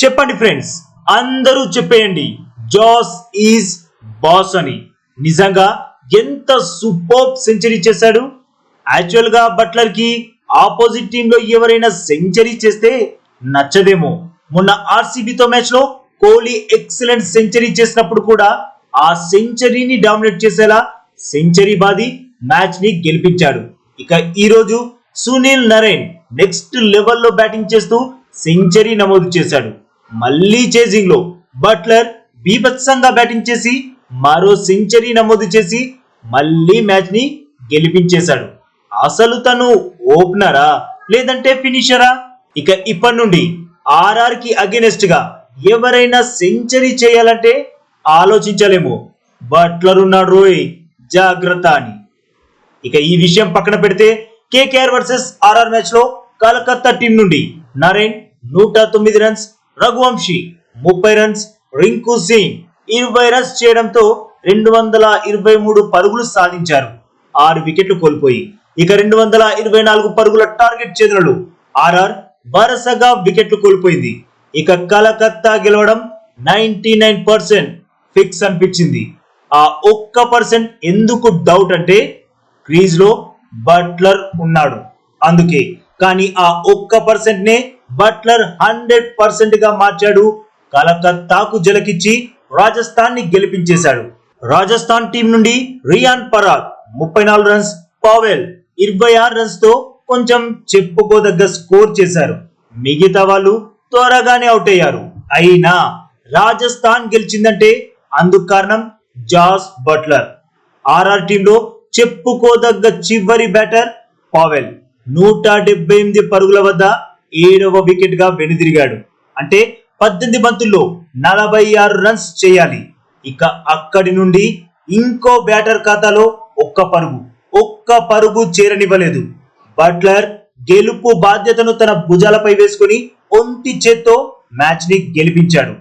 చెప్పండి ఫ్రెండ్స్ అందరూ చెప్పేయండి జాస్ ఈజ్ బాస్ అని. నిజంగా ఎంత సూపర్ సెంచరీ చేశాడు. యాక్చువల్గా బట్లర్కి ఆపోజిట్ టీమ్లో ఎవరైనా సెంచరీ చేస్తే నచ్చదేమో. మొన్న ఆర్సీబీతో మ్యాచ్లో కోహ్లీ ఎక్సలెంట్ సెంచరీ చేసినప్పుడు కూడా ఆ సెంచరీని డామినేట్ చేసేలా సెంచరీ బాది మ్యాచ్ని గెలిపించాడు. ఇక ఈ రోజు సునీల్ నరేన్ నెక్స్ట్ లెవెల్లో బ్యాటింగ్ చేస్తూ సెంచరీ నమోదు చేశాడు. మళ్ళీ చేజింగ్లో బట్లర్ బీభత్సంగా బ్యాటింగ్ చేసి మరో సెంచరీ నమోదు చేసి మళ్ళీ మ్యాచ్ని గెలిపించేశాడు. అసలు తను ఓపెనరా లేదంటే ఫినిషరా? ఇక ఇప్పటి నుండి ఆర్ఆర్కి అగెనెస్ట్గా ఎవరైనా సెంచరీ చేయాలంటే ఆలోచించలేము. బట్లర్ ఉన్నాడు రోయ్ జాగ్రత్త అని. ఇక ఈ విషయం పక్కన పెడితే కేకేఆర్ వర్సెస్ ఆర్ఆర్ మ్యాచ్లో కలకత్తా టీం నుండి నరేన్ నూట తొమ్మిది రన్స్ రఘువంశీ ముప్పై రన్స్ రింకు సింగ్ ఇరవై రన్స్ చేయడంతో రెండు వందల ఇరవై మూడు పరుగులు సాధించారు. ఆరు వికెట్లు కోల్పోయి ఇక రెండు వందల ఇరవై నాలుగు పరుగుల టార్గెట్ చేతులు ఆర్ఆర్ వరుసగా వికెట్లు కోల్పోయింది. ఇక కలకత్తా గెలవడం నైన్టీ నైన్ పర్సెంట్ ఫిక్స్ అనిపించింది. ఆ ఒక్క పర్సెంట్ ఎందుకు డౌట్ అంటే క్రీజ్లో బట్లర్ ఉన్నాడు. అందుకే కానీ ఆ ఒక్క పర్సెంట్ నే బట్లర్ హండ్రెడ్ పర్సెంట్గా మార్చాడు. కలకత్తాకు జలకిచ్చి రాజస్థాన్ని గెలిపించేశాడు. రాజస్థాన్ టీం నుండి రియాన్ పరాగ్ ముప్పై నాలుగు రన్స్ పావెల్ ఇరవై ఆరు రన్స్తో కొంచెం చెప్పుకోదగ్గ స్కోర్ చేశారు. మిగతా వాళ్ళు త్వరగానే అవుట్ అయ్యారు. అయినా రాజస్థాన్ గెలిచిందంటే అందుకు కారణం జాస్ బట్లర్. ఆర్ఆర్ టీంలో చెప్పుకోదగ్గ చివరి బ్యాటర్ పావెల్. నూట డెబ్బై ఎనిమిది పరుగుల వద్ద ఏడవ వికెట్గా వెనుదిరిగాడు. అంటే పద్దెనిమిది బంతుల్లో నలభై ఆరు రన్స్ చేయాలి. ఇక అక్కడి నుండి ఇంకో బ్యాటర్ ఖాతాలో ఒక్క పరుగు. ఒక్క పరుగు చేరనివ్వలేదు. బట్లర్ గెలుపు బాధ్యతను తన భుజాలపై వేసుకుని ఒంటి చేత్తో మ్యాచ్ని గెలిపించాడు.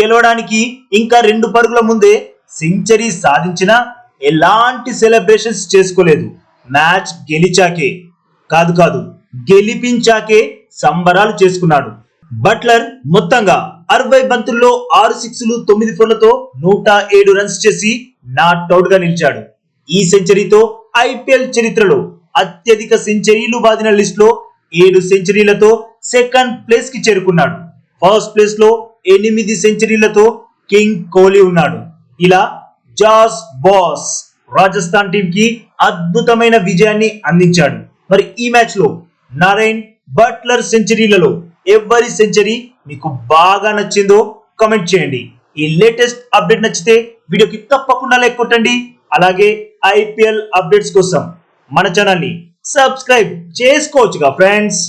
గెలవడానికి ఇంకా రెండు పరుగుల ముందే సెంచరీ సాధించిన ఎలాంటి సెలబ్రేషన్స్ చేసుకోలేదు. మ్యాచ్ గెలిచాకే. కాదు కాదు గెలిపించాకే సంబరాలు చేసుకున్నాడు. బట్లర్ మొత్తంగా అరవై బంతుల్లో ఆరు సిక్స్లు తొమ్మిది ఫోన్లతో నూట ఏడు రన్స్ చేసి నాట్అవుట్గా నిలిచాడు. ఈ సెంచరీతో ఐపీఎల్ చరిత్రలో అత్యధిక సెంచరీలు బాదిన లిస్ట్లో ఏడు సెంచరీలతో సెకండ్ ప్లేస్కి చేరుకున్నాడు. ఫస్ట్ ప్లేస్లో ఎనిమిది సెంచరీలతో కింగ్ కోహ్లీ ఉన్నాడు. ఇలా జాస్ బాస్ రాజస్థాన్ టీం కి అద్భుతమైన విజయాన్ని అందించాడు. మరి ఈ మ్యాచ్లో నరేన్ బట్లర్ సెంచరీలలో ఎవరి సెంచరీ మీకు బాగా నచ్చిందో కమెంట్ చేయండి. ఈ లేటెస్ట్ అప్డేట్ నచ్చితే వీడియోకి తప్పకుండా లైక్ కొట్టండి. అలాగే ఐపీఎల్ అప్డేట్స్ కోసం మన ఛానల్ని సబ్స్క్రైబ్ చేసుకోవచ్చుగా ఫ్రెండ్స్